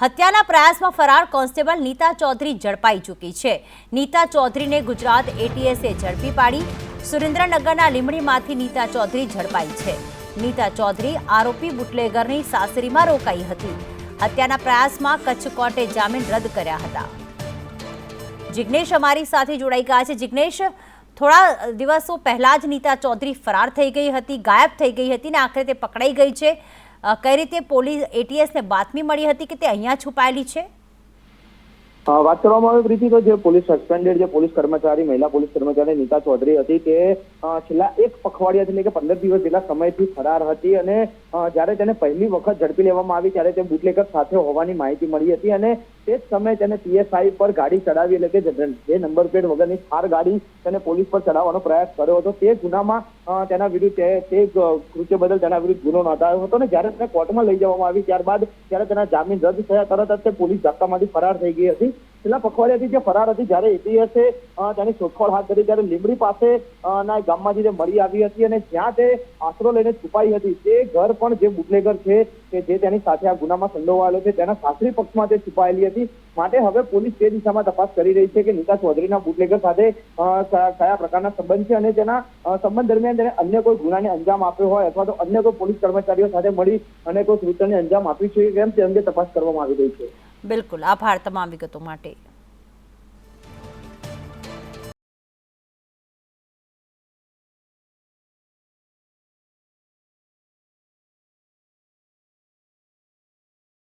હત્યાના પ્રયાસમાં ફરાર કોન્સ્ટેબલ નીતા ચૌધરી ઝડપાઈ ચૂકી છે. નીતા ચૌધરીને ગુજરાત એટીએસે ઝડપી પાડી. સુરેન્દ્રનગરના લીમડીમાંથી નીતા ચૌધરી ઝડપાઈ છે. નીતા ચૌધરી આરોપી બુટલેગરની સાસરીમાં રોકાઈ હતી. હત્યાના પ્રયાસમાં કચ્છ કોર્ટે જામીન રદ કર્યા હતા. જિગ્નેશ અમારી સાથે જોડાઈ ગયા છે. જિગ્નેશ, થોડા દિવસો પહેલા જ નીતા ચૌધરી ફરાર થઈ ગઈ હતી, ગાયબ થઈ ગઈ હતી ને આખરે તે પકડાઈ ગઈ છે. કઈ રીતે પોલીસ એટીએસને બાતમી મળી હતી કે તે અહીંયા છુપાયેલી છે? વાત કરવામાં આવે પ્રીતિ તો જે પોલીસ સસ્પેન્ડેડ જે પોલીસ કર્મચારી, મહિલા પોલીસ કર્મચારી નીતા ચૌધરી હતી તે છેલ્લા એક પખવાડિયાથી એટલે કે પંદર દિવસ જેટલા સમયથી ફરાર હતી અને જ્યારે તેને પહેલી વખત ઝડપી લેવામાં આવી ત્યારે તે બુટલેકર સાથે હોવાની માહિતી મળી હતી અને તે જ સમયે તેને પીએસઆઈ પર ગાડી ચડાવી, એટલે કે જે નંબર પ્લેટ વગરની થાર ગાડી તેને પોલીસ પર ચડાવવાનો પ્રયાસ કર્યો હતો. તે ગુનામાં તેના વિરુદ્ધ તે કૃત્ય બદલ તેના વિરુદ્ધ ગુનો નોંધાયો હતો. અને જ્યારે તેને કોર્ટમાં લઈ જવામાં આવી, ત્યારબાદ ત્યારે તેના જામીન રદ થયા, તરત જ તે પોલીસ ધક્કામાંથી ફરાર થઈ ગઈ હતી. છેલ્લા પખવાડિયાથી જે ફરાર હતી, જ્યારે એટીએસે તેની શોધખોળ હાથ ધરી, ત્યારે લીંબડી પાસે ના ગામમાંથી તે મળી આવી હતી અને જ્યાં તે આશરો લઈને છુપાઈ હતી, તે ઘર પણ જે બુટલેગર છે કે જે તેની સાથે આ ગુનામાં સંડોવાયેલો છે, તેના સાસરી પક્ષમાં તે છુપાયેલી હતી. માટે હવે પોલીસ તે દિશામાં તપાસ કરી રહી છે કે નીતા ચૌધરીના બુટલેગર સાથે કયા પ્રકારના સંબંધ છે અને તેના સંબંધ દરમિયાન તેને અન્ય કોઈ ગુનાને અંજામ આપ્યો હોય અથવા તો અન્ય કોઈ પોલીસ કર્મચારીઓ સાથે મળી અને કોઈ કૃત્યને અંજામ આપ્યું છે કે કેમ તે અંગે તપાસ કરવામાં આવી રહી છે. બિલકુલ. આભાર તમામ વિગતો માટે.